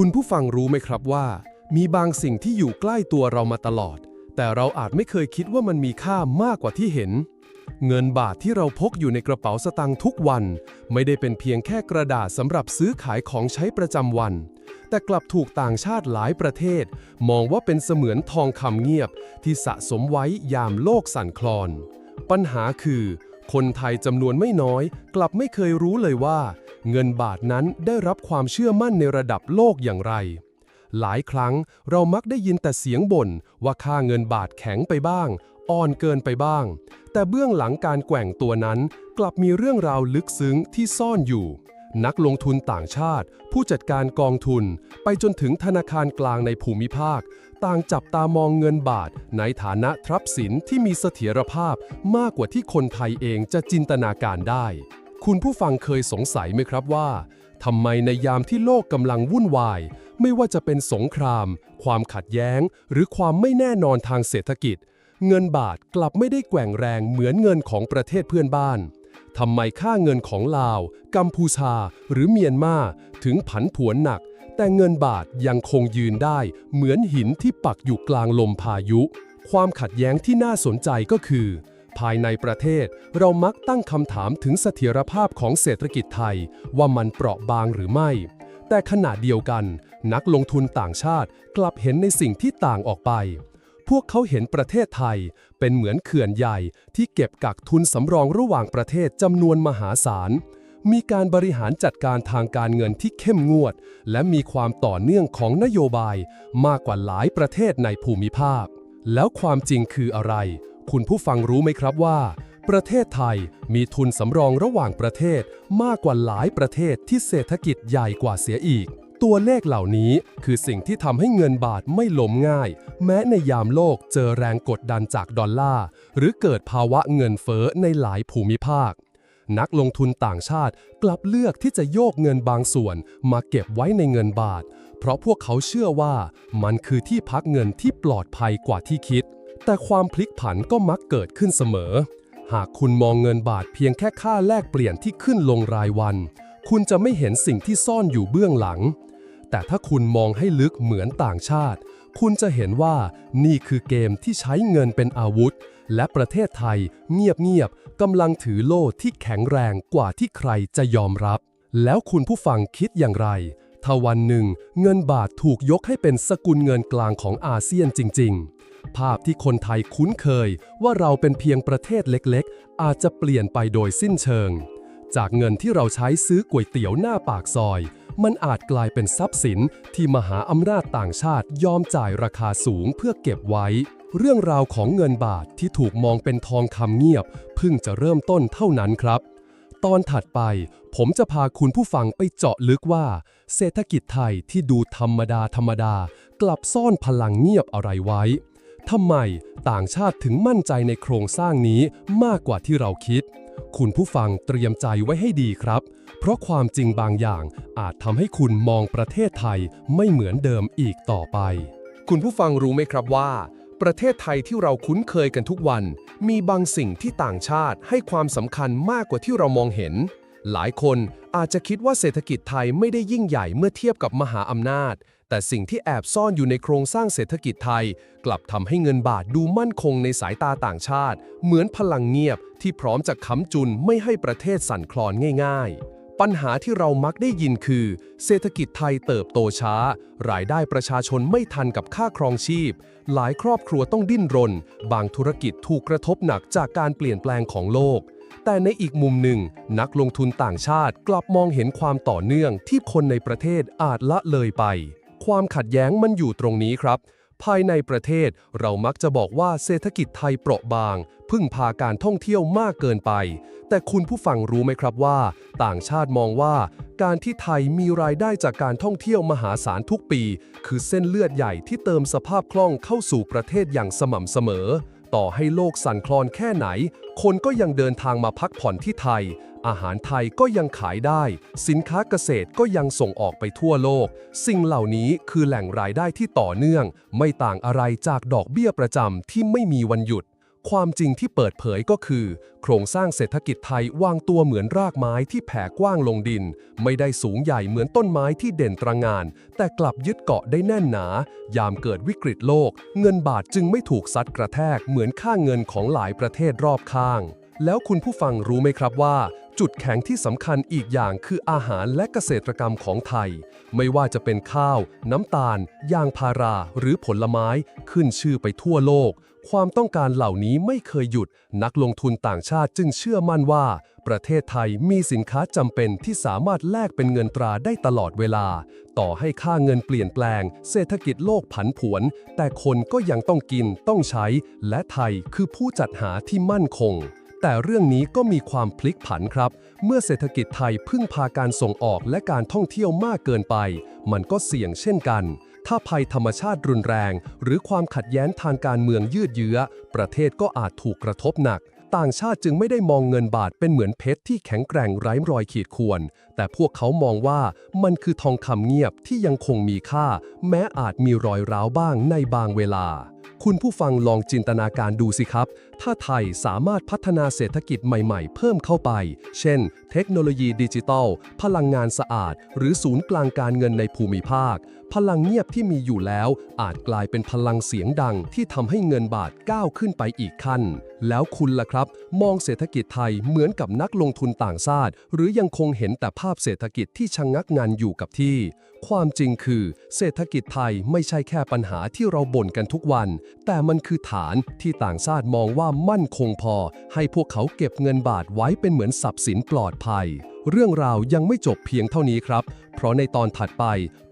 คุณผู้ฟังรู้ไหมครับว่า มีบางสิ่งที่อยู่ใกล้ตัวเรามาตลอด แต่เราอาจไม่เคยคิดว่ามันมีค่ามากกว่าที่เห็น เงินบาทที่เราพกอยู่ในกระเป๋าสตางค์ทุกวัน ไม่ได้เป็นเพียงแค่กระดาษสำหรับซื้อขายของใช้ประจำวัน แต่กลับถูกต่างชาติหลายประเทศ มองว่าเป็นเสมือนทองคำเงียบ ที่สะสมไว้ยามโลกสั่นคลอน ปัญหาคือ คนไทยจำนวนไม่น้อย กลับไม่เคยรู้เลยว่า เงินบาทนั้นได้รับความเชื่อมั่นในระดับโลกอย่างไร หลายครั้งเรามักได้ยินแต่เสียงบ่นว่าค่าเงินบาทแข็งไปบ้าง อ่อนเกินไปบ้าง แต่เบื้องหลังการแกว่งตัวนั้น กลับมีเรื่องราวลึกซึ้งที่ซ่อนอยู่ นักลงทุนต่างชาติ ผู้จัดการกองทุน ไปจนถึงธนาคารกลางในภูมิภาค ต่างจับตามองเงินบาท ในฐานะทรัพย์สินที่มีเสถียรภาพมากกว่าที่คนไทยเองจะจินตนาการได้ คุณผู้ฟังเคยสงสัยไหมครับว่าทำไมในยามที่โลกกำลังวุ่นวาย ไม่ว่าจะเป็นสงคราม ความขัดแย้ง หรือความไม่แน่นอนทางเศรษฐกิจ เงินบาทกลับไม่ได้แกว่งแรงเหมือนเงินของประเทศเพื่อนบ้านทำไมค่าเงินของลาว กัมพูชา หรือเมียนมาถึงผันผวนหนัก แต่เงินบาทยังคงยืนได้ เหมือนหินที่ปักอยู่กลางลมพายุ ความขัดแย้งที่น่าสนใจก็คือ ภายในประเทศ เรามักตั้งคำถามถึงเสถียรภาพของเศรษฐกิจไทย ว่ามันเปราะบางหรือไม่ แต่ขณะเดียวกัน นักลงทุนต่างชาติกลับเห็นในสิ่งที่ต่างออกไป พวกเขาเห็นประเทศไทย เป็นเหมือนเขื่อนใหญ่ที่เก็บกักทุนสำรองระหว่างประเทศจำนวนมหาศาลมีการบริหารจัดการทางการเงินที่เข้มงวด และมีความต่อเนื่องของนโยบายมากกว่าหลายประเทศในภูมิภาค แล้วความจริงคืออะไร คุณผู้ฟังรู้ไหมครับว่า ประเทศไทยมีทุนสำรองระหว่างประเทศมากกว่าหลายประเทศที่เศรษฐกิจใหญ่กว่าเสียอีก ตัวเลขเหล่านี้คือสิ่งที่ทำให้เงินบาทไม่ล้มง่าย แม้ในยามโลกเจอแรงกดดันจากดอลลาร์หรือเกิดภาวะเงินเฟ้อในหลายภูมิภาคนักลงทุนต่างชาติกลับเลือกที่จะโยกเงินบางส่วนมาเก็บไว้ในเงินบาท เพราะพวกเขาเชื่อว่ามันคือที่พักเงินที่ปลอดภัยกว่าที่คิด แต่ความพลิกผันก็มักเกิดขึ้นเสมอ หากคุณมองเงินบาทเพียงแค่ค่าแลกเปลี่ยนที่ขึ้นลงรายวัน คุณจะไม่เห็นสิ่งที่ซ่อนอยู่เบื้องหลัง แต่ถ้าคุณมองให้ลึกเหมือนต่างชาติ คุณจะเห็นว่านี่คือเกมที่ใช้เงินเป็นอาวุธ และประเทศไทย เงียบๆกำลังถือโล่ที่แข็งแรงกว่าที่ใครจะยอมรับ แล้วคุณผู้ฟังคิดอย่างไรถ้าวันหนึ่ง เงินบาทถูกยกให้เป็นสกุลเงินกลางของอาเซียนจริง ๆ ภาพที่คนไทยคุ้นเคยว่าเราเป็นเพียงประเทศเล็กๆ อาจจะเปลี่ยนไปโดยสิ้นเชิง จากเงินที่เราใช้ซื้อก๋วยเตี๋ยวหน้าปากซอย มันอาจกลายเป็นทรัพย์สินที่มหาอำนาจต่างชาติยอมจ่ายราคาสูงเพื่อเก็บไว้ เรื่องราวของเงินบาทที่ถูกมองเป็นทองคำเงียบเพิ่งจะเริ่มต้นเท่านั้นครับตอนถัดไป ผมจะพาคุณผู้ฟังไปเจาะลึกว่า เศรษฐกิจไทยที่ดูธรรมดาธรรมดา กลับซ่อนพลังเงียบอะไรไว้ ทำไมต่างชาติถึงมั่นใจในโครงสร้างนี้มากกว่าที่เราคิด คุณผู้ฟังเตรียมใจไว้ให้ดีครับ เพราะความจริงบางอย่างอาจทำให้คุณมองประเทศไทยไม่เหมือนเดิมอีกต่อไป คุณผู้ฟังรู้ไหมครับว่า ประเทศไทยที่เราคุ้นเคยกันทุกวัน มีบางสิ่งที่ต่างชาติให้ความสำคัญมากกว่าที่เรามองเห็น หลายคนอาจจะคิดว่าเศรษฐกิจไทยไม่ได้ยิ่งใหญ่เมื่อเทียบกับมหาอำนาจ แต่สิ่งที่แอบซ่อนอยู่ในโครงสร้างเศรษฐกิจไทย กลับทำให้เงินบาทดูมั่นคงในสายตาต่างชาติ เหมือนพลังเงียบที่พร้อมจะค้ำจุนไม่ให้ประเทศสั่นคลอนง่าย ๆปัญหาที่เรามักได้ยินคือ เศรษฐกิจไทยเติบโตช้า รายได้ประชาชนไม่ทันกับค่าครองชีพ หลายครอบครัวต้องดิ้นรน บางธุรกิจถูกกระทบหนักจากการเปลี่ยนแปลงของโลก แต่ในอีกมุมหนึ่ง นักลงทุนต่างชาติกลับมองเห็นความต่อเนื่องที่คนในประเทศอาจละเลยไป ความขัดแย้งมันอยู่ตรงนี้ครับ ภายในประเทศเรามักจะบอกว่าเศรษฐกิจไทยเปราะบาง พึ่งพาการท่องเที่ยวมากเกินไป แต่คุณผู้ฟังรู้ไหมครับว่า ต่างชาติมองว่า การที่ไทยมีรายได้จากการท่องเที่ยวมหาศาลทุกปี คือเส้นเลือดใหญ่ที่เติมสภาพคล่องเข้าสู่ประเทศอย่างสม่ำเสมอ ต่อให้โลกสั่นคลอนแค่ไหน คนก็ยังเดินทางมาพักผ่อนที่ไทย อาหารไทยก็ยังขายได้ สินค้าเกษตรก็ยังส่งออกไปทั่วโลก สิ่งเหล่านี้คือแหล่งรายได้ที่ต่อเนื่อง ไม่ต่างอะไรจากดอกเบี้ยประจำที่ไม่มีวันหยุด ความจริงที่เปิดเผยก็คือ โครงสร้างเศรษฐกิจไทยวางตัวเหมือนรากไม้ที่แผ่กว้างลงดิน ไม่ได้สูงใหญ่เหมือนต้นไม้ที่เด่นตระงาน แต่กลับยึดเกาะได้แน่นหนา ยามเกิดวิกฤตโลก เงินบาทจึงไม่ถูกซัดกระแทกเหมือนค่าเงินของหลายประเทศรอบข้าง แล้วคุณผู้ฟังรู้ไหมครับว่า จุดแข็งที่สำคัญอีกอย่างคืออาหารและเกษตรกรรมของไทย ไม่ว่าจะเป็นข้าว น้ำตาล ยางพารา หรือผลไม้ ขึ้นชื่อไปทั่วโลก ความต้องการเหล่านี้ไม่เคยหยุด นักลงทุนต่างชาติจึงเชื่อมั่นว่า ประเทศไทยมีสินค้าจำเป็นที่สามารถแลกเป็นเงินตราได้ตลอดเวลา ต่อให้ค่าเงินเปลี่ยนแปลง เศรษฐกิจโลกผันผวน แต่คนก็ยังต้องกินต้องใช้ และไทยคือผู้จัดหาที่มั่นคงแต่เรื่องนี้ก็มีความพลิกผันครับ เมื่อเศรษฐกิจไทยพึ่งพาการส่งออกและการท่องเที่ยวมากเกินไป มันก็เสี่ยงเช่นกัน ถ้าภัยธรรมชาติรุนแรง หรือความขัดแย้งทางการเมืองยืดเยื้อ ประเทศก็อาจถูกกระทบหนัก ต่างชาติจึงไม่ได้มองเงินบาทเป็นเหมือนเพชรที่แข็งแกร่งไร้รอยขีดข่วน แต่พวกเขามองว่ามันคือทองคำเงียบที่ยังคงมีค่า แม้อาจมีรอยร้าวบ้างในบางเวลาคุณผู้ฟังลองจินตนาการดูสิครับ ถ้าไทยสามารถพัฒนาเศรษฐกิจใหม่ๆ เพิ่มเข้าไป เช่น เทคโนโลยีดิจิทัล พลังงานสะอาด หรือศูนย์กลางการเงินในภูมิภาค พลังเงียบที่มีอยู่แล้ว อาจกลายเป็นพลังเสียงดังที่ทำให้เงินบาทก้าวขึ้นไปอีกขั้น แล้วคุณล่ะครับ มองเศรษฐกิจไทยเหมือนกับนักลงทุนต่างชาติ หรือยังคงเห็นแต่ภาพเศรษฐกิจที่ชะงงักงันอยู่กับที่ ความจริงคือ เศรษฐกิจไทยไม่ใช่แค่ปัญหาที่เราบ่นกันทุกวัน แต่มันคือฐานที่ต่างชาติมองว่ามั่นคงพอ ให้พวกเขาเก็บเงินบาทไว้เป็นเหมือนทรัพย์สินปลอดภัย เรื่องราวยังไม่จบเพียงเท่านี้ครับ เพราะในตอนถัดไป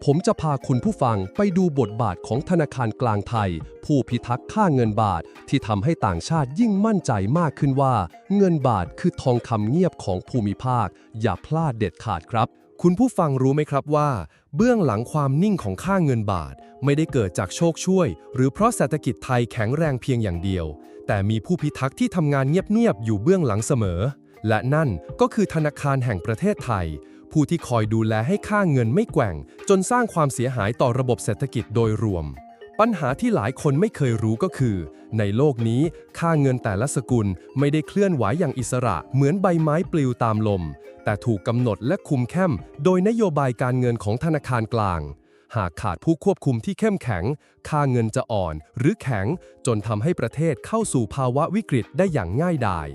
ผมจะพาคุณผู้ฟังไปดูบทบาทของธนาคารกลางไทย ผู้พิทักษ์ค่าเงินบาท ที่ทำให้ต่างชาติยิ่งมั่นใจมากขึ้นว่า เงินบาทคือทองคำเงียบของภูมิภาค อย่าพลาดเด็ดขาดครับคุณผู้ฟังรู้ไหมครับว่า เบื้องหลังความนิ่งของค่าเงินบาท ไม่ได้เกิดจากโชคช่วย หรือเพราะเศรษฐกิจไทยแข็งแรงเพียงอย่างเดียว แต่มีผู้พิทักษ์ที่ทำงานเงียบๆอยู่เบื้องหลังเสมอ และนั่นก็คือธนาคารแห่งประเทศไทย ผู้ที่คอยดูแลให้ค่าเงินไม่แกว่ง จนสร้างความเสียหายต่อระบบเศรษฐกิจโดยรวม ปัญหาที่หลายคนไม่เคยรู้ก็คือ ในโลกนี้ค่าเงินแต่ละสกุลไม่ได้เคลื่อนไหวอย่างอิสระเหมือนใบไม้ปลิวตามลม แต่ถูกกำหนดและคุมเข้ม โดยนโยบายการเงินของธนาคารกลางหากขาดผู้ควบคุมที่เข้มแข็ง ค่าเงินจะอ่อนหรือแข็ง จนทำให้ประเทศเข้าสู่ภาวะวิกฤตได้อย่างง่ายดาย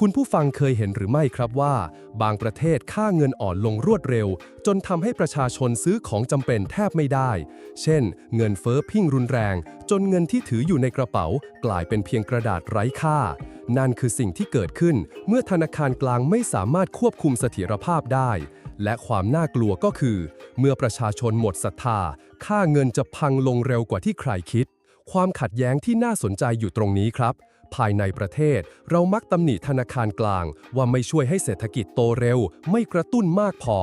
คุณผู้ฟังเคยเห็นหรือไม่ครับว่า บางประเทศค่าเงินอ่อนลงรวดเร็ว จนทำให้ประชาชนซื้อของจำเป็นแทบไม่ได้ เช่น เงินเฟ้อพิ่งรุนแรง จนเงินที่ถืออยู่ในกระเป๋า กลายเป็นเพียงกระดาษไร้ค่า นั่นคือสิ่งที่เกิดขึ้น เมื่อธนาคารกลางไม่สามารถควบคุมเสถียรภาพได้ และความน่ากลัวก็คือ เมื่อประชาชนหมดศรัทธา ค่าเงินจะพังลงเร็วกว่าที่ใครคิด ความขัดแย้งที่น่าสนใจอยู่ตรงนี้ครับ ภายในประเทศ เรามักตำหนิธนาคารกลาง ว่าไม่ช่วยให้เศรษฐกิจโตเร็ว ไม่กระตุ้นมากพอ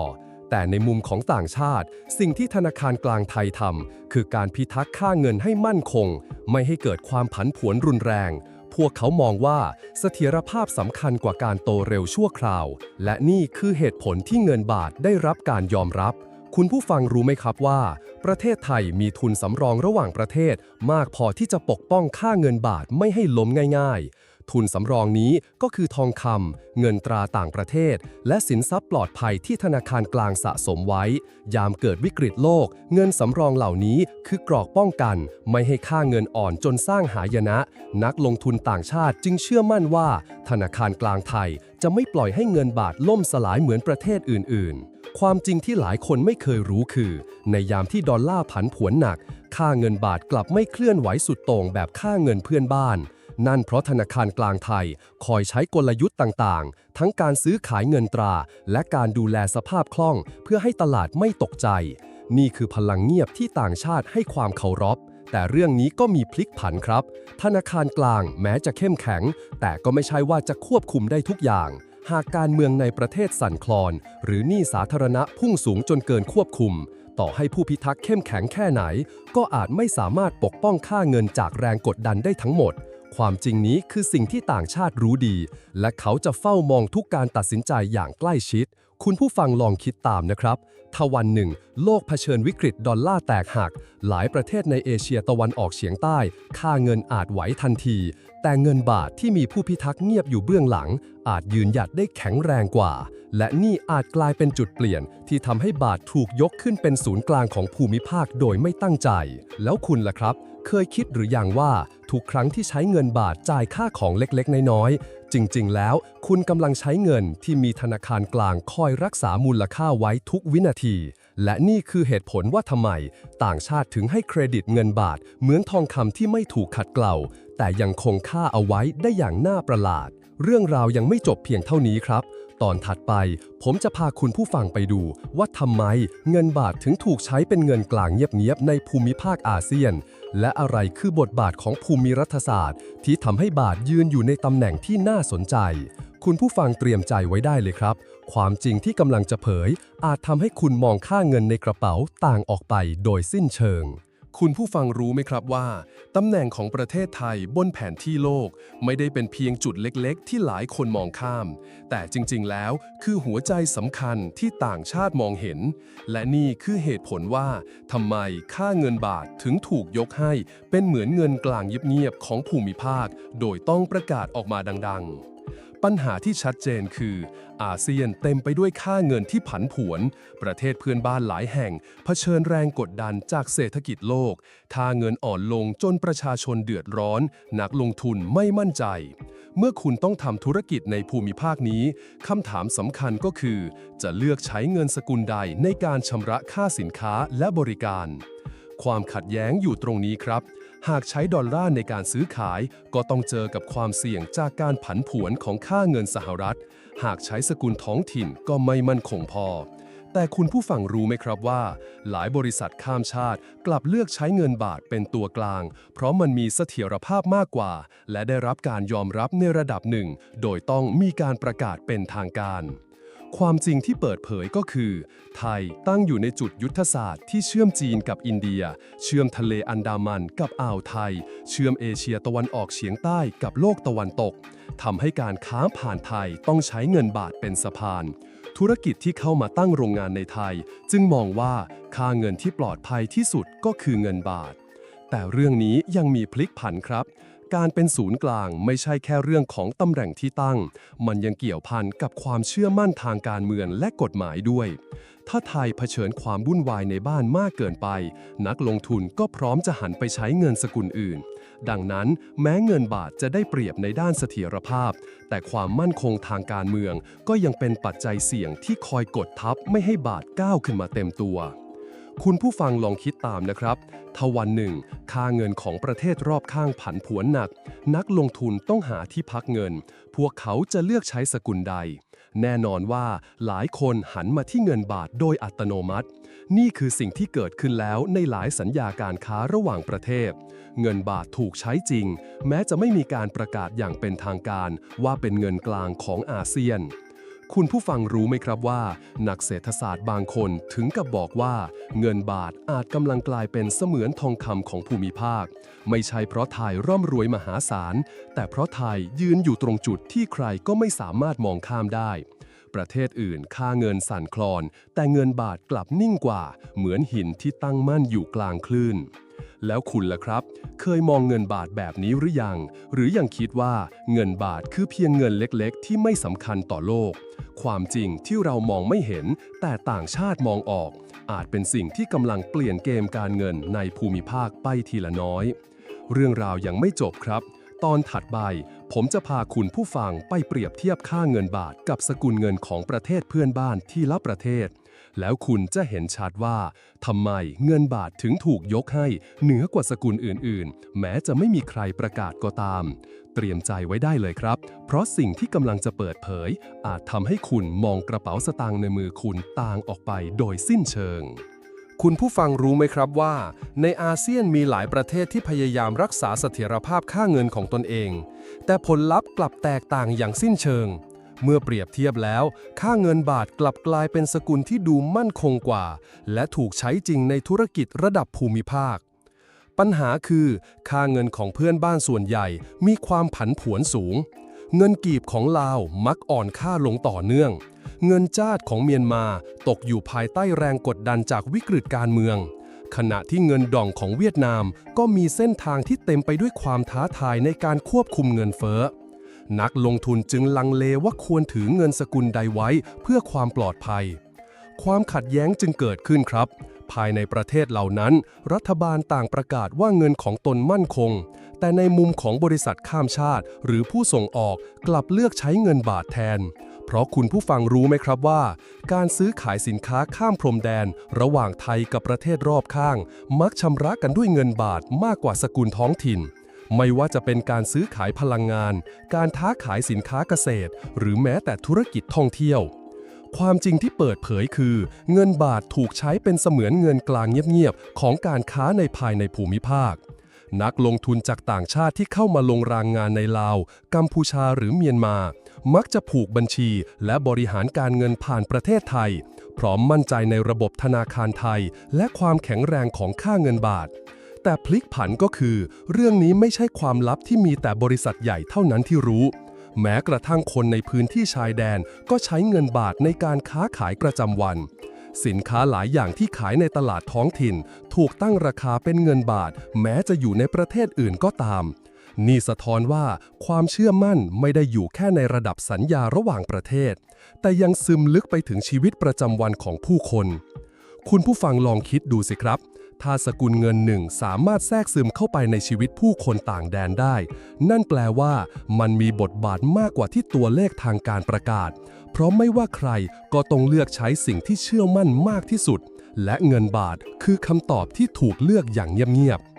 แต่ในมุมของต่างชาติ สิ่งที่ธนาคารกลางไทยทำคือการพิทักษ์ค่าเงินให้มั่นคง ไม่ให้เกิดความผันผวนรุนแรง พวกเขามองว่าเสถียรภาพสำคัญกว่าการโตเร็วชั่วคราว และนี่คือเหตุผลที่เงินบาทได้รับการยอมรับ คุณผู้ฟังรู้ไหมครับว่า ประเทศไทยมีทุนสำรองระหว่างประเทศ มากพอที่จะปกป้องค่าเงินบาทไม่ให้ล้มง่าย ๆ ทุนสำรองนี้ก็คือทองคำเงินตราต่างประเทศ และสินทรัพย์ปลอดภัยที่ธนาคารกลางสะสมไว้ ยามเกิดวิกฤตโลก เงินสำรองเหล่านี้คือกรอกป้องกัน ไม่ให้ค่าเงินอ่อนจนสร้างหายนะ นักลงทุนต่างชาติจึงเชื่อมั่นว่า ธนาคารกลางไทย จะไม่ปล่อยให้เงินบาทล่มสลายเหมือนประเทศอื่น ๆความจริงที่หลายคนไม่เคยรู้คือ ในยามที่ดอลลาร์ผันผวนหนัก ค่าเงินบาทกลับไม่เคลื่อนไหวสุดโต่งแบบค่าเงินเพื่อนบ้าน นั่นเพราะธนาคารกลางไทยคอยใช้กลยุทธ์ต่างๆ ทั้งการซื้อขายเงินตรา และการดูแลสภาพคล่อง เพื่อให้ตลาดไม่ตกใจ นี่คือพลังเงียบที่ต่างชาติให้ความเคารพแต่เรื่องนี้ก็มีพลิกผันครับ ธนาคารกลางแม้จะเข้มแข็ง แต่ก็ไม่ใช่ว่าจะควบคุมได้ทุกอย่าง หากการเมืองในประเทศสั่นคลอน หรือหนี้สาธารณะพุ่งสูงจนเกินควบคุม ต่อให้ผู้พิทักษ์เข้มแข็งแค่ไหน ก็อาจไม่สามารถปกป้องค่าเงินจากแรงกดดันได้ทั้งหมด ความจริงนี้คือสิ่งที่ต่างชาติรู้ดี และเขาจะเฝ้ามองทุกการตัดสินใจอย่างใกล้ชิด คุณผู้ฟังลองคิดตามนะครับ ถ้าวันหนึ่ง โลกเผชิญวิกฤตดอลลาร์แตกหัก หลายประเทศในเอเชียตะวันออกเฉียงใต้ ค่าเงินอาจไหวทันที แต่เงินบาทที่มีผู้พิทักษ์เงียบอยู่เบื้องหลัง อาจยืนหยัดได้แข็งแรงกว่า และนี่อาจกลายเป็นจุดเปลี่ยน ที่ทำให้บาทถูกยกขึ้นเป็นศูนย์กลางของภูมิภาคโดยไม่ตั้งใจ แล้วคุณล่ะครับ เคยคิดหรืออยังว่าทุกครั้งที่ใช้เงินบาทจ่ายค่าของเล็กๆ น้อยๆ จริงๆ แล้วคุณกำลังใช้เงินที่มีธนาคารกลางคอยรักษามูลค่าไว้ทุกวินาที และนี่คือเหตุผลว่าทำไม ต่างชาติถึงให้เครดิตเงินบาท เหมือนทองคำที่ไม่ถูกขัดเกลาแต่ยังคงค่าเอาไว้ได้อย่างน่าประหลาด เรื่องราวยังไม่จบเพียงเท่านี้ครับ ตอนถัดไป ผมจะพาคุณผู้ฟังไปดูว่าทำไมเงินบาทถึงถูกใช้เป็นเงินกลางเงียบๆในภูมิภาคอาเซียน และอะไรคือบทบาทของภูมิรัฐศาสตร์ ที่ทำให้บาทยืนอยู่ในตำแหน่งที่น่าสนใจ คุณผู้ฟังเตรียมใจไว้ได้เลยครับ ความจริงที่กำลังจะเผย อาจทำให้คุณมองค่าเงินในกระเป๋าต่างออกไปโดยสิ้นเชิง คุณผู้ฟังรู้ไหมครับว่า ตำแหน่งของประเทศไทยบนแผนที่โลก ไม่ได้เป็นเพียงจุดเล็กๆ ที่หลายคนมองข้าม แต่จริง ๆ แล้วคือหัวใจสำคัญที่ต่างชาติมองเห็น และนี่คือเหตุผลว่าทำไมค่าเงินบาทถึงถูกยกให้ เป็นเหมือนเงินกลางเงียบๆของภูมิภาค โดยต้องประกาศออกมาดัง ๆ ปัญหาที่ชัดเจนคือ อาเซียนเต็มไปด้วยค่าเงินที่ผันผวน ประเทศเพื่อนบ้านหลายแห่ง เผชิญแรงกดดันจากเศรษฐกิจโลกค่าเงินอ่อนลงจนประชาชนเดือดร้อน นักลงทุนไม่มั่นใจ เมื่อคุณต้องทำธุรกิจในภูมิภาคนี้คำถามสำคัญก็คือ จะเลือกใช้เงินสกุลใดในการชำระค่าสินค้าและบริการ ความขัดแย้งอยู่ตรงนี้ครับ หากใช้ดอลลาร์ในการซื้อขาย ก็ต้องเจอกับความเสี่ยงจากการผันผวนของค่าเงินสหรัฐ หากใช้สกุลท้องถิ่นก็ไม่มั่นคงพอ แต่คุณผู้ฟังรู้ไหมครับว่า หลายบริษัทข้ามชาติกลับเลือกใช้เงินบาทเป็นตัวกลาง เพราะมันมีเสถียรภาพมากกว่า และได้รับการยอมรับในระดับหนึ่ง โดยต้องมีการประกาศเป็นทางการ ความจริงที่เปิดเผยก็คือ ไทยตั้งอยู่ในจุดยุทธศาสตร์ที่เชื่อมจีนกับอินเดีย เชื่อมทะเลอันดามันกับอ่าวไทย เชื่อมเอเชียตะวันออกเฉียงใต้กับโลกตะวันตกทำให้การค้าผ่านไทยต้องใช้เงินบาทเป็นสะพาน ธุรกิจที่เข้ามาตั้งโรงงานในไทย จึงมองว่าค่าเงินที่ปลอดภัยที่สุดก็คือเงินบาท แต่เรื่องนี้ยังมีพลิกผันครับ การเป็นศูนย์กลางไม่ใช่แค่เรื่องของตำแหน่งที่ตั้ง มันยังเกี่ยวพันกับความเชื่อมั่นทางการเมืองและกฎหมายด้วย ถ้าไทยเผชิญความวุ่นวายในบ้านมากเกินไป นักลงทุนก็พร้อมจะหันไปใช้เงินสกุลอื่น ดังนั้นแม้เงินบาทจะได้เปรียบในด้านเสถียรภาพ แต่ความมั่นคงทางการเมืองก็ยังเป็นปัจจัยเสี่ยงที่คอยกดทับไม่ให้บาทก้าวขึ้นมาเต็มตัว คุณผู้ฟังลองคิดตามนะครับ ถ้าวันหนึ่ง ค่าเงินของประเทศรอบข้างผันผวนหนัก นักลงทุนต้องหาที่พักเงิน พวกเขาจะเลือกใช้สกุลใด แน่นอนว่าหลายคนหันมาที่เงินบาทโดยอัตโนมัติ นี่คือสิ่งที่เกิดขึ้นแล้วในหลายสัญญาการค้าระหว่างประเทศ เงินบาทถูกใช้จริง แม้จะไม่มีการประกาศอย่างเป็นทางการว่าเป็นเงินกลางของอาเซียน คุณผู้ฟังรู้ไหมครับว่า นักเศรษฐศาสตร์บางคนถึงกับบอกว่า เงินบาทอาจกำลังกลายเป็นเสมือนทองคำของภูมิภาค ไม่ใช่เพราะไทยร่ำรวยมหาศาล แต่เพราะไทยยืนอยู่ตรงจุดที่ใครก็ไม่สามารถมองข้ามได้ ประเทศอื่นค่าเงินสั่นคลอน แต่เงินบาทกลับนิ่งกว่า เหมือนหินที่ตั้งมั่นอยู่กลางคลื่นแล้วคุณล่ะครับ เคยมองเงินบาทแบบนี้หรือยัง หรือยังคิดว่าเงินบาทคือเพียงเงินเล็กๆ ที่ไม่สำคัญต่อโลก ความจริงที่เรามองไม่เห็น แต่ต่างชาติมองออก อาจเป็นสิ่งที่กำลังเปลี่ยนเกมการเงินในภูมิภาคไปทีละน้อย เรื่องราวยังไม่จบครับ ตอนถัดไป ผมจะพาคุณผู้ฟังไปเปรียบเทียบค่าเงินบาทกับสกุลเงินของประเทศเพื่อนบ้านที่ละประเทศ แล้วคุณจะเห็นชัดว่าทำไมเงินบาทถึงถูกยกให้เหนือกว่าสกุลอื่น ๆ แม้จะไม่มีใครประกาศก็ตาม เตรียมใจไว้ได้เลยครับ เพราะสิ่งที่กำลังจะเปิดเผย อาจทำให้คุณมองกระเป๋าสตางค์ในมือคุณต่างออกไปโดยสิ้นเชิง คุณผู้ฟังรู้ไหมครับว่า ในอาเซียนมีหลายประเทศที่พยายามรักษาเสถียรภาพค่าเงินของตนเอง แต่ผลลัพธ์กลับแตกต่างอย่างสิ้นเชิง เมื่อเปรียบเทียบแล้ว ค่าเงินบาทกลับกลายเป็นสกุลที่ดูมั่นคงกว่า และถูกใช้จริงในธุรกิจระดับภูมิภาค ปัญหาคือ ค่าเงินของเพื่อนบ้านส่วนใหญ่มีความผันผวนสูง เงินกีบของลาวมักอ่อนค่าลงต่อเนื่อง เงินจาดของเมียนมาตกอยู่ภายใต้แรงกดดันจากวิกฤตการเมือง ขณะที่เงินดองของเวียดนามก็มีเส้นทางที่เต็มไปด้วยความท้าทายในการควบคุมเงินเฟ้อ นักลงทุนจึงลังเลว่าควรถือเงินสกุลใดไว้เพื่อความปลอดภัยความขัดแย้งจึงเกิดขึ้นครับ ภายในประเทศเหล่านั้น รัฐบาลต่างประกาศว่าเงินของตนมั่นคง แต่ในมุมของบริษัทข้ามชาติ หรือผู้ส่งออกกลับเลือกใช้เงินบาทแทน เพราะคุณผู้ฟังรู้ไหมครับว่า การซื้อขายสินค้าข้ามพรมแดน ระหว่างไทยกับประเทศรอบข้าง มักชำระกันด้วยเงินบาทมากกว่าสกุลท้องถิ่นไม่ว่าจะเป็นการซื้อขายพลังงาน การท้าขายสินค้าเกษตร หรือแม้แต่ธุรกิจท่องเที่ยว ความจริงที่เปิดเผยคือ เงินบาทถูกใช้เป็นเสมือนเงินกลางเงียบๆ ของการค้าในภายในภูมิภาค นักลงทุนจากต่างชาติที่เข้ามาลงรางงานในลาว กัมพูชาหรือเมียนมา มักจะผูกบัญชีและบริหารการเงินผ่านประเทศไทย พร้อมมั่นใจในระบบธนาคารไทย และความแข็งแรงของค่าเงินบาท แต่พลิกผันก็คือ เรื่องนี้ไม่ใช่ความลับที่มีแต่บริษัทใหญ่เท่านั้นที่รู้ แม้กระทั่งคนในพื้นที่ชายแดนก็ใช้เงินบาทในการค้าขายประจำวัน สินค้าหลายอย่างที่ขายในตลาดท้องถิ่น ถูกตั้งราคาเป็นเงินบาท แม้จะอยู่ในประเทศอื่นก็ตาม นี่สะท้อนว่าความเชื่อมั่นไม่ได้อยู่แค่ในระดับสัญญาระหว่างประเทศ แต่ยังซึมลึกไปถึงชีวิตประจำวันของผู้คน คุณผู้ฟังลองคิดดูสิครับ ถ้าสกุลเงินหนึ่งสามารถแทรกซึมเข้าไปในชีวิตผู้คนต่างแดนได้ นั่นแปลว่ามันมีบทบาทมากกว่าที่ตัวเลขทางการประกาศ เพราะไม่ว่าใครก็ต้องเลือกใช้สิ่งที่เชื่อมั่นมากที่สุด และเงินบาทคือคำตอบที่ถูกเลือกอย่างเงียบๆ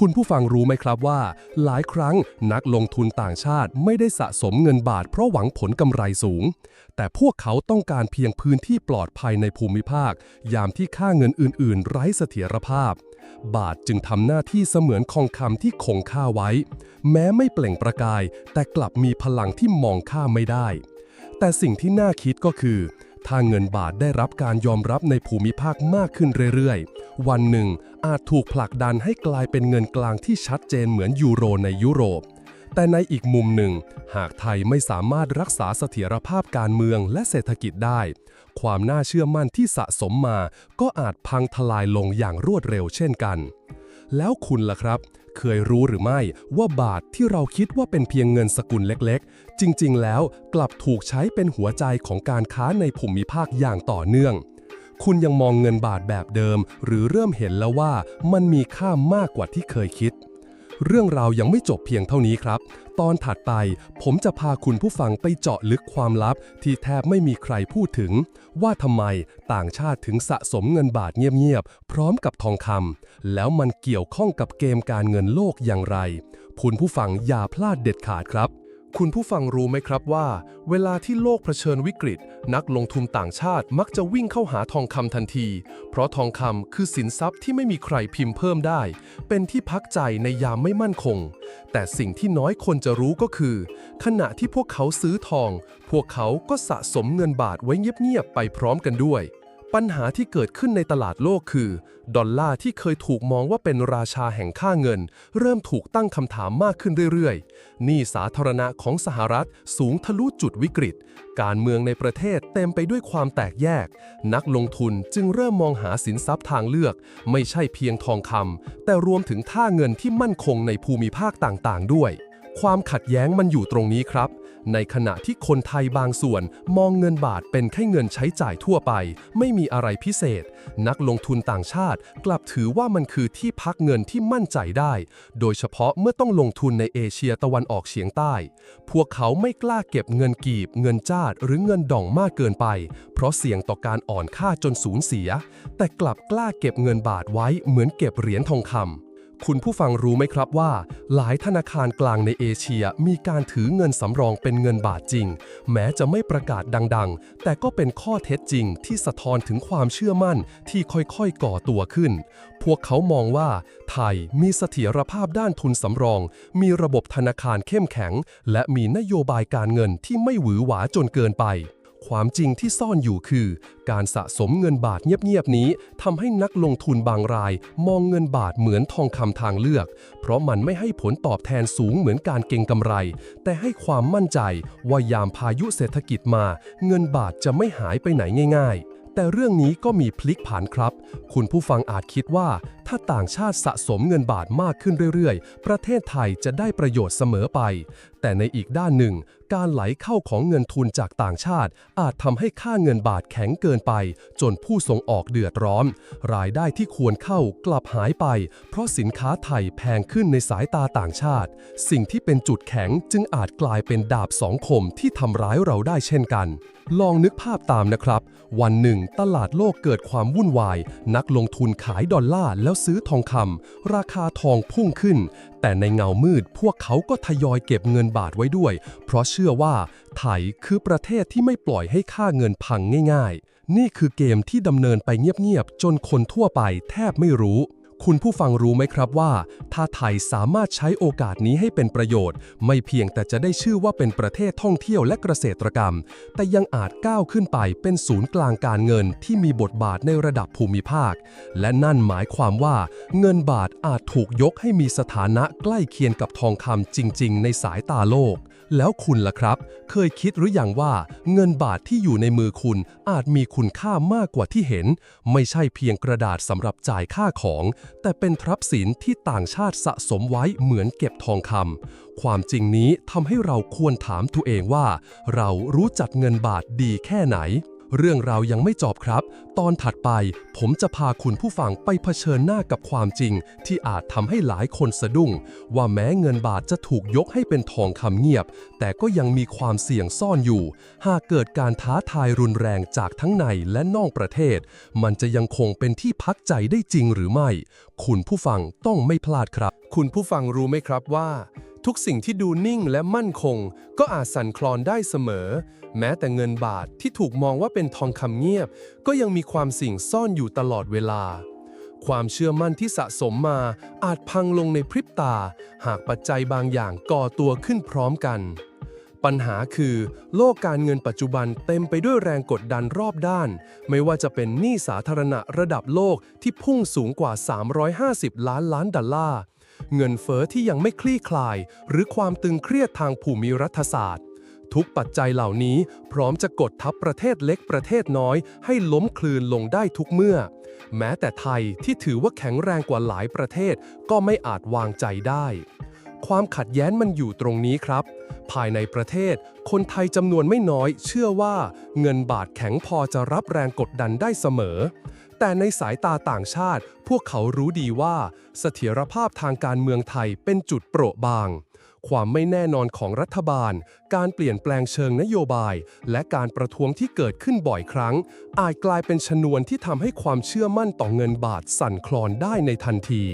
คุณผู้ฟังรู้ไหมครับว่า หลายครั้งนักลงทุนต่างชาติไม่ได้สะสมเงินบาทเพราะหวังผลกำไรสูง แต่พวกเขาต้องการเพียงพื้นที่ปลอดภัยในภูมิภาค ยามที่ค่าเงินอื่น ๆ ไร้เสถียรภาพ บาทจึงทำหน้าที่เสมือนคองคำที่คงค่าไว้ แม้ไม่เปล่งประกาย แต่กลับมีพลังที่มองค่าไม่ได้ แต่สิ่งที่น่าคิดก็คือถ้าเงินบาทได้รับการยอมรับในภูมิภาคมากขึ้นเรื่อยๆ วันหนึ่งอาจถูกผลักดันให้กลายเป็นเงินกลางที่ชัดเจนเหมือนยูโรในยุโรป แต่ในอีกมุมหนึ่ง หากไทยไม่สามารถรักษาเสถียรภาพการเมืองและเศรษฐกิจได้ ความน่าเชื่อมั่นที่สะสมมา ก็อาจพังทลายลงอย่างรวดเร็วเช่นกัน แล้วคุณล่ะครับ เคยรู้หรือไม่ว่าบาทที่เราคิดว่าเป็นเพียงเงินสกุลเล็กๆ จริงๆ แล้วกลับถูกใช้เป็นหัวใจของการค้าในภูมิภาคอย่างต่อเนื่อง คุณยังมองเงินบาทแบบเดิม หรือเริ่มเห็นแล้วว่ามันมีค่ามากกว่าที่เคยคิด เรื่องราวยังไม่จบเพียงเท่านี้ครับ ตอนถัดไปผมจะพาคุณผู้ฟังไปเจาะลึกความลับ ที่แทบไม่มีใครพูดถึง ว่าทำไมต่างชาติถึงสะสมเงินบาทเงียบๆ พร้อมกับทองคำแล้วมันเกี่ยวข้องกับเกมการเงินโลกอย่างไร คุณผู้ฟังอย่าพลาดเด็ดขาดครับ คุณผู้ฟังรู้ไหมครับว่า เวลาที่โลกเผชิญวิกฤต นักลงทุนต่างชาติมักจะวิ่งเข้าหาทองคำทันที เพราะทองคำคือสินทรัพย์ที่ไม่มีใครพิมพ์เพิ่มได้ เป็นที่พักใจในยามไม่มั่นคง แต่สิ่งที่น้อยคนจะรู้ก็คือ ขณะที่พวกเขาซื้อทอง พวกเขาก็สะสมเงินบาทไว้เงียบๆไปพร้อมกันด้วย ปัญหาที่เกิดขึ้นในตลาดโลกคือ ดอลลาร์ที่เคยถูกมองว่าเป็นราชาแห่งค่าเงิน เริ่มถูกตั้งคำถามมากขึ้นเรื่อยๆหนี้สาธารณะของสหรัฐสูงทะลุจุดวิกฤต การเมืองในประเทศเต็มไปด้วยความแตกแยก นักลงทุนจึงเริ่มมองหาสินทรัพย์ทางเลือก ไม่ใช่เพียงทองคำแต่รวมถึงท่าเงินที่มั่นคงในภูมิภาคต่างๆ ด้วย ความขัดแย้งมันอยู่ตรงนี้ครับ ในขณะที่คนไทยบางส่วนมองเงินบาทเป็นแค่เงินใช้จ่ายทั่วไป ไม่มีอะไรพิเศษ นักลงทุนต่างชาติกลับถือว่ามันคือที่พักเงินที่มั่นใจได้ โดยเฉพาะเมื่อต้องลงทุนในเอเชียตะวันออกเฉียงใต้ พวกเขาไม่กล้าเก็บเงินกีบ เงินจาดหรือเงินดองมากเกินไป เพราะเสี่ยงต่อการอ่อนค่าจนสูญเสีย แต่กลับกล้าเก็บเงินบาทไว้เหมือนเก็บเหรียญทองคำ คุณผู้ฟังรู้ไหมครับว่า หลายธนาคารกลางในเอเชียมีการถือเงินสำรองเป็นเงินบาทจริง แม้จะไม่ประกาศดังๆ แต่ก็เป็นข้อเท็จจริงที่สะท้อนถึงความเชื่อมั่นที่ค่อยๆก่อตัวขึ้น พวกเขามองว่า ไทยมีเสถียรภาพด้านทุนสำรอง มีระบบธนาคารเข้มแข็ง และมีนโยบายการเงินที่ไม่หวือหวาจนเกินไป ความจริงที่ซ่อนอยู่คือ การสะสมเงินบาทเงียบๆนี้ทำให้นักลงทุนบางราย มองเงินบาทเหมือนทองคำทางเลือก เพราะมันไม่ให้ผลตอบแทนสูงเหมือนการเก็งกำไร แต่ให้ความมั่นใจว่ายามพายุเศรษฐกิจมา เงินบาทจะไม่หายไปไหนง่ายๆแต่เรื่องนี้ก็มีพลิกผันครับ คุณผู้ฟังอาจคิดว่า ถ้าต่างชาติสะสมเงินบาทมากขึ้นเรื่อยๆ ประเทศไทยจะได้ประโยชน์เสมอไป แต่ในอีกด้านหนึ่ง การไหลเข้าของเงินทุนจากต่างชาติ อาจทำให้ค่าเงินบาทแข็งเกินไป จนผู้ส่งออกเดือดร้อน รายได้ที่ควรเข้ากลับหายไป เพราะสินค้าไทยแพงขึ้นในสายตาต่างชาติ สิ่งที่เป็นจุดแข็งจึงอาจกลายเป็นดาบสองคมที่ทำร้ายเราได้เช่นกัน ลองนึกภาพตามนะครับ วันหนึ่ง ตลาดโลกเกิดความวุ่นวาย นักลงทุนขายดอลลาร์แล้วซื้อทองคำราคาทองพุ่งขึ้น แต่ในเงามืดพวกเขาก็ทยอยเก็บเงินบาทไว้ด้วย เพราะเชื่อว่าไทยคือประเทศที่ไม่ปล่อยให้ค่าเงินพังง่าย ๆ นี่คือเกมที่ดำเนินไปเงียบๆจนคนทั่วไปแทบไม่รู้ คุณผู้ฟังรู้ไหมครับว่า ถ้าไทยสามารถใช้โอกาสนี้ให้เป็นประโยชน์ ไม่เพียงแต่จะได้ชื่อว่าเป็นประเทศท่องเที่ยวและเกษตรกรรม แต่ยังอาจก้าวขึ้นไปเป็นศูนย์กลางการเงินที่มีบทบาทในระดับภูมิภาค และนั่นหมายความว่า เงินบาทอาจถูกยกให้มีสถานะใกล้เคียงกับทองคำจริง ๆ ในสายตาโลก แล้วคุณล่ะครับ เคยคิดหรืออยังว่าเงินบาทที่อยู่ในมือคุณอาจมีคุณค่ามากกว่าที่เห็น ไม่ใช่เพียงกระดาษสำหรับจ่ายค่าของ แต่เป็นทรัพย์สินที่ต่างชาติสะสมไว้เหมือนเก็บทองคำความจริงนี้ทำให้เราควรถามตัวเองว่า เรารู้จักเงินบาทดีแค่ไหน เรื่องราวยังไม่จบครับ ตอนถัดไปผมจะพาคุณผู้ฟังไปเผชิญหน้ากับความจริง ที่อาจทำให้หลายคนสะดุ้ง ว่าแม้เงินบาทจะถูกยกให้เป็นทองคำเงียบ แต่ก็ยังมีความเสี่ยงซ่อนอยู่ หากเกิดการท้าทายรุนแรงจากทั้งในและนอกประเทศ มันจะยังคงเป็นที่พักใจได้จริงหรือไม่ คุณผู้ฟังต้องไม่พลาดครับ คุณผู้ฟังรู้ไหมครับว่า ทุกสิ่งที่ดูนิ่งและมั่นคง ก็อาจสั่นคลอนได้เสมอ แม้แต่เงินบาทที่ถูกมองว่าเป็นทองคำเงียบ ก็ยังมีความสิ่งซ่อนอยู่ตลอดเวลา ความเชื่อมั่นที่สะสมมาอาจพังลงในพริบตา หากปัจจัยบางอย่างก่อตัวขึ้นพร้อมกัน ปัญหาคือ โลกการเงินปัจจุบันเต็มไปด้วยแรงกดดันรอบด้าน ไม่ว่าจะเป็นหนี้สาธารณะระดับโลกที่พุ่งสูงกว่า 350 ล้านล้านดอลลาร์ เงินเฟอ้อที่ยังไม่คลี่คลาย หรือความตึงเครียดทางภูมิรัฐศาสตร์ ทุกปัจจัยเหล่านี้พร้อมจะกดทับประเทศเล็กประเทศน้อย ให้ล้มคลืนลงได้ทุกเมื่อ แม้แต่ไทยที่ถือว่าแข็งแรงกว่าหลายประเทศก็ไม่อาจวางใจได้ ความขัดแย้งมันอยู่ตรงนี้ครับ ภายในประเทศ คนไทยจำนวนไม่น้อย เชื่อว่าเงินบาทแข็งพอจะรับแรงกดดันได้เสมอ แต่ในสายตาต่างชาติ พวกเขารู้ดีว่าเสถียรภาพทางการเมืองไทยเป็นจุดโปราะบาง ความไม่แน่นอนของรัฐบาล การเปลี่ยนแปลงเชิงนโยบาย และการประท้วงที่เกิดขึ้นบ่อยครั้ง อาจกลายเป็นชนวนที่ทำให้ความเชื่อมั่นต่อเงินบาทสั่นคลอนได้ในทันที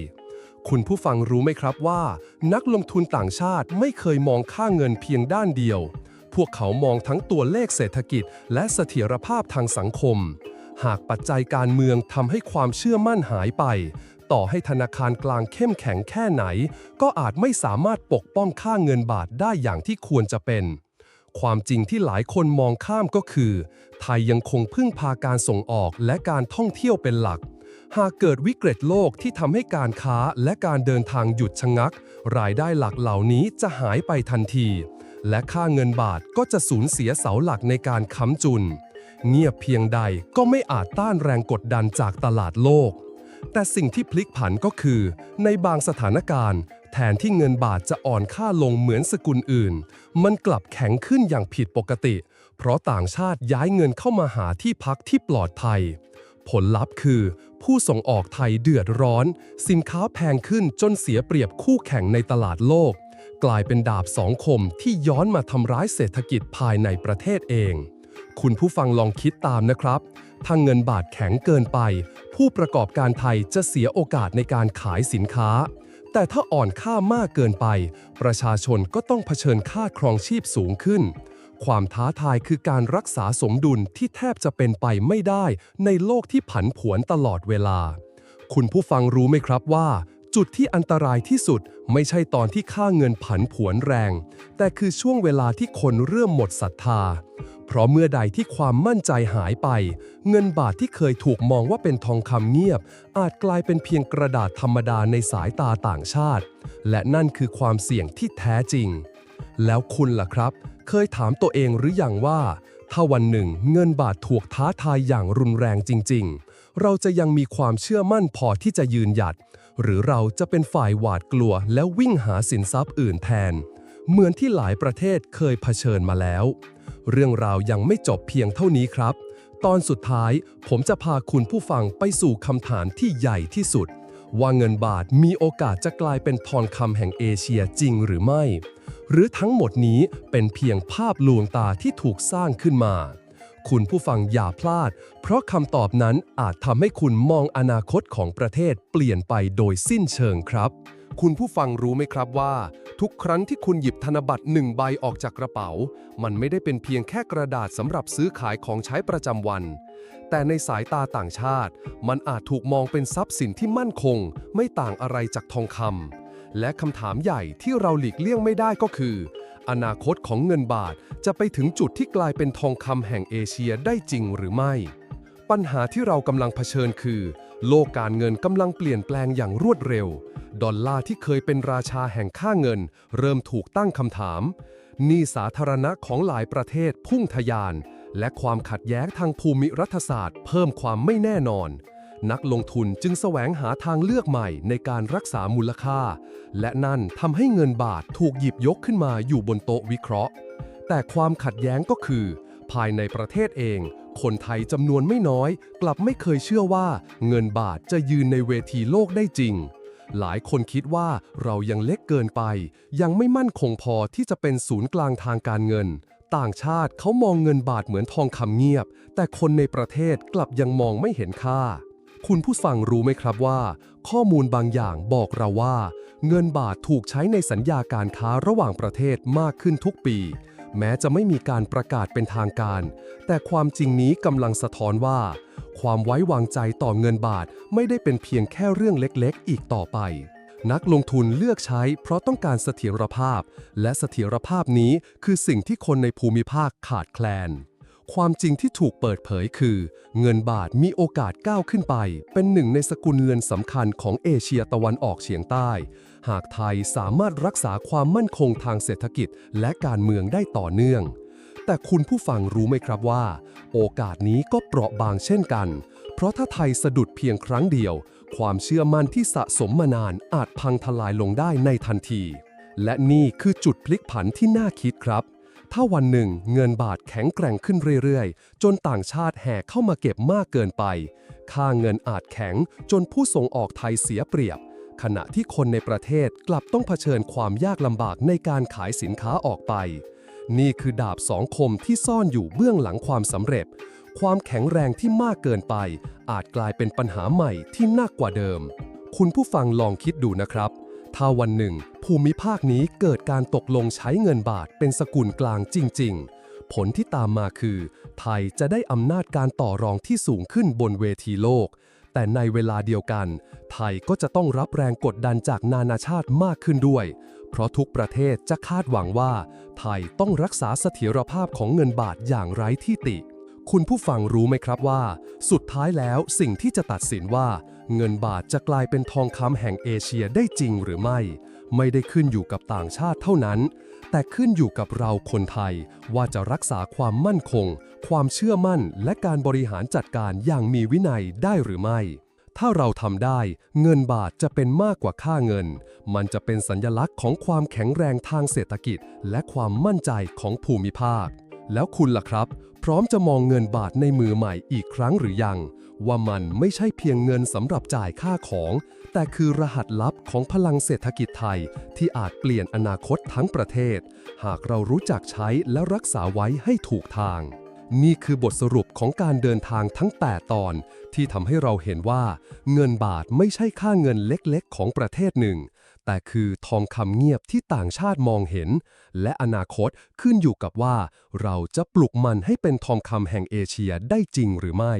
คุณผู้ฟังรู้ไหมครับว่า นักลงทุนต่างชาติไม่เคยมองค่าเงินเพียงด้านเดียว พวกเขามองทั้งตัวเลขเศรษฐกิจ และเสถียรภาพทางสังคม หากปัจจัยการเมืองทำให้ความเชื่อมั่นหายไป ต่อให้ธนาคารกลางเข้มแข็งแค่ไหน ก็อาจไม่สามารถปกป้องค่าเงินบาทได้อย่างที่ควรจะเป็น ความจริงที่หลายคนมองข้ามก็คือ ไทยยังคงพึ่งพาการส่งออกและการท่องเที่ยวเป็นหลัก หากเกิดวิกฤตโลกที่ทำให้การค้าและการเดินทางหยุดชะงัก รายได้หลักเหล่านี้จะหายไปทันที และค่าเงินบาทก็จะสูญเสียเสาหลักในการค้ำจุน เงียบเพียงใดก็ไม่อาจต้านแรงกดดันจากตลาดโลก แต่สิ่งที่พลิกผันก็คือ ในบางสถานการณ์ แทนที่เงินบาทจะอ่อนค่าลงเหมือนสกุลอื่น มันกลับแข็งขึ้นอย่างผิดปกติ เพราะต่างชาติย้ายเงินเข้ามาหาที่พักที่ปลอดภัย ผลลัพธ์คือ ผู้ส่งออกไทยเดือดร้อน สินค้าแพงขึ้นจนเสียเปรียบคู่แข่งในตลาดโลก กลายเป็นดาบสองคมที่ย้อนมาทำร้ายเศรษฐกิจภายในประเทศเอง คุณผู้ฟังลองคิดตามนะครับถ้าเงินบาทแข็งเกินไป ผู้ประกอบการไทยจะเสียโอกาสในการขายสินค้า แต่ถ้าอ่อนค่ามากเกินไป ประชาชนก็ต้องเผชิญค่าครองชีพสูงขึ้น ความท้าทายคือการรักษาสมดุลที่แทบจะเป็นไปไม่ได้ในโลกที่ผันผวนตลอดเวลา คุณผู้ฟังรู้ไหมครับว่าจุดที่อันตรายที่สุดไม่ใช่ตอนที่ค่าเงินผันผวนแรง แต่คือช่วงเวลาที่คนเริ่มหมดศรัทธา เพราะเมื่อใดที่ความมั่นใจหายไป เงินบาทที่เคยถูกมองว่าเป็นทองคำเงียบ อาจกลายเป็นเพียงกระดาษธรรมดาในสายตาต่างชาติ และนั่นคือความเสี่ยงที่แท้จริง แล้วคุณล่ะครับ เคยถามตัวเองหรืออยังว่า ถ้าวันหนึ่งเงินบาทถูกท้าทายอย่างรุนแรงจริง ๆ เราจะยังมีความเชื่อมั่นพอที่จะยืนหยัด หรือเราจะเป็นฝ่ายหวาดกลัว แล้ววิ่งหาสินทรัพย์อื่นแทน เหมือนที่หลายประเทศเคยเผชิญมาแล้ว เรื่องราวยังไม่จบเพียงเท่านี้ครับ ตอนสุดท้ายผมจะพาคุณผู้ฟังไปสู่คำถามที่ใหญ่ที่สุด ว่าเงินบาทมีโอกาสจะกลายเป็นทองคำแห่งเอเชียจริงหรือไม่ หรือทั้งหมดนี้เป็นเพียงภาพลวงตาที่ถูกสร้างขึ้นมา คุณผู้ฟังอย่าพลาด เพราะคำตอบนั้นอาจทำให้คุณมองอนาคตของประเทศเปลี่ยนไปโดยสิ้นเชิงครับ คุณผู้ฟังรู้ไหมครับว่า ทุกครั้งที่คุณหยิบธนบัตรหนึ่งใบออกจากกระเป๋า มันไม่ได้เป็นเพียงแค่กระดาษสำหรับซื้อขายของใช้ประจำวัน แต่ในสายตาต่างชาติ มันอาจถูกมองเป็นทรัพย์สินที่มั่นคง ไม่ต่างอะไรจากทองคำและคำถามใหญ่ที่เราหลีกเลี่ยงไม่ได้ก็คือ อนาคตของเงินบาทจะไปถึงจุดที่กลายเป็นทองคำแห่งเอเชียได้จริงหรือไม่ ปัญหาที่เรากำลังเผชิญคือ โลกการเงินกำลังเปลี่ยนแปลงอย่างรวดเร็ว ดอลลาร์ที่เคยเป็นราชาแห่งค่าเงิน เริ่มถูกตั้งคำถามหนี้สาธารณะของหลายประเทศพุ่งทะยาน และความขัดแย้งทางภูมิรัฐศาสตร์ เพิ่มความไม่แน่นอน นักลงทุนจึงแสวงหาทางเลือกใหม่ในการรักษามูลค่า และนั่นทำให้เงินบาทถูกหยิบยกขึ้นมาอยู่บนโต๊ะวิเคราะห์ แต่ความขัดแย้งก็คือ ภายในประเทศเองคนไทยจำนวนไม่น้อย กลับไม่เคยเชื่อว่าเงินบาทจะยืนในเวทีโลกได้จริง หลายคนคิดว่าเรายังเล็กเกินไป ยังไม่มั่นคงพอที่จะเป็นศูนย์กลางทางการเงิน ต่างชาติเขามองเงินบาทเหมือนทองคำเงียบ แต่คนในประเทศกลับยังมองไม่เห็นค่า คุณผู้ฟังรู้ไหมครับว่า ข้อมูลบางอย่างบอกเราว่า เงินบาทถูกใช้ในสัญญาการค้าระหว่างประเทศมากขึ้นทุกปี แม้จะไม่มีการประกาศเป็นทางการ แต่ความจริงนี้กำลังสะท้อนว่า ความไว้วางใจต่อเงินบาทไม่ได้เป็นเพียงแค่เรื่องเล็กๆ อีกต่อไป นักลงทุนเลือกใช้เพราะต้องการเสถียรภาพ และเสถียรภาพนี้คือสิ่งที่คนในภูมิภาคขาดแคลน ความจริงที่ถูกเปิดเผยคือ เงินบาทมีโอกาสก้าวขึ้นไป เป็นหนึ่งในสกุลเงินสำคัญของเอเชียตะวันออกเฉียงใต้ หากไทยสามารถรักษาความมั่นคงทางเศรษฐกิจและการเมืองได้ต่อเนื่อง แต่คุณผู้ฟังรู้ไหมครับว่า โอกาสนี้ก็เปราะบางเช่นกัน เพราะถ้าไทยสะดุดเพียงครั้งเดียว ความเชื่อมั่นที่สะสมมานานอาจพังทลายลงได้ในทันที และนี่คือจุดพลิกผันที่น่าคิดครับ ถ้าวันหนึ่งเงินบาทแข็งแกร่งขึ้นเรื่อยๆ จนต่างชาติแห่เข้ามาเก็บมากเกินไป ค่าเงินอาจแข็งจนผู้ส่งออกไทยเสียเปรียบ ขณะที่คนในประเทศกลับต้องเผชิญความยากลำบากในการขายสินค้าออกไป นี่คือดาบสองคมที่ซ่อนอยู่เบื้องหลังความสำเร็จ ความแข็งแรงที่มากเกินไป อาจกลายเป็นปัญหาใหม่ที่หนักกว่าเดิม คุณผู้ฟังลองคิดดูนะครับ ถ้าวันหนึ่ง ภูมิภาคนี้เกิดการตกลงใช้เงินบาทเป็นสกุลกลางจริง ๆ ผลที่ตามมาคือ ไทยจะได้อำนาจการต่อรองที่สูงขึ้นบนเวทีโลก แต่ในเวลาเดียวกัน ไทยก็จะต้องรับแรงกดดันจากนานาชาติมากขึ้นด้วย เพราะทุกประเทศจะคาดหวังว่า ไทยต้องรักษาเสถียรภาพของเงินบาทอย่างไร้ที่ติ คุณผู้ฟังรู้ไหมครับว่า สุดท้ายแล้วสิ่งที่จะตัดสินว่า เงินบาทจะกลายเป็นทองคำแห่งเอเชียได้จริงหรือไม่ ไม่ได้ขึ้นอยู่กับต่างชาติเท่านั้น แต่ขึ้นอยู่กับเราคนไทยว่าจะรักษาความมั่นคง ความเชื่อมั่นและการบริหารจัดการอย่างมีวินัยได้หรือไม่ ถ้าเราทำได้ เงินบาทจะเป็นมากกว่าค่าเงิน มันจะเป็นสัญลักษณ์ของความแข็งแรงทางเศรษฐกิจ และความมั่นใจของภูมิภาค แล้วคุณล่ะครับ พร้อมจะมองเงินบาทในมือใหม่อีกครั้งหรือยัง ว่ามันไม่ใช่เพียงเงินสำหรับจ่ายค่าของ แต่คือรหัสลับของพลังเศรษฐกิจไทย ที่อาจเปลี่ยนอนาคตทั้งประเทศ หากเรารู้จักใช้และรักษาไว้ให้ถูกทาง นี่คือบทสรุปของการเดินทางทั้ง 8 ตอน ที่ทำให้เราเห็นว่า เงินบาทไม่ใช่ค่าเงินเล็กๆ ของประเทศหนึ่ง แต่คือทองคำเงียบที่ต่างชาติมองเห็น และอนาคตขึ้นอยู่กับว่า เราจะปลุกมันให้เป็นทองคำแห่งเอเชียได้จริงหรือไม่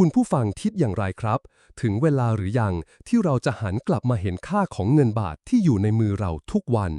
คุณผู้ฟังคิดอย่างไรครับ ถึงเวลาหรือยังที่เราจะหันกลับมาเห็นค่าของเงินบาทที่อยู่ในมือเราทุกวัน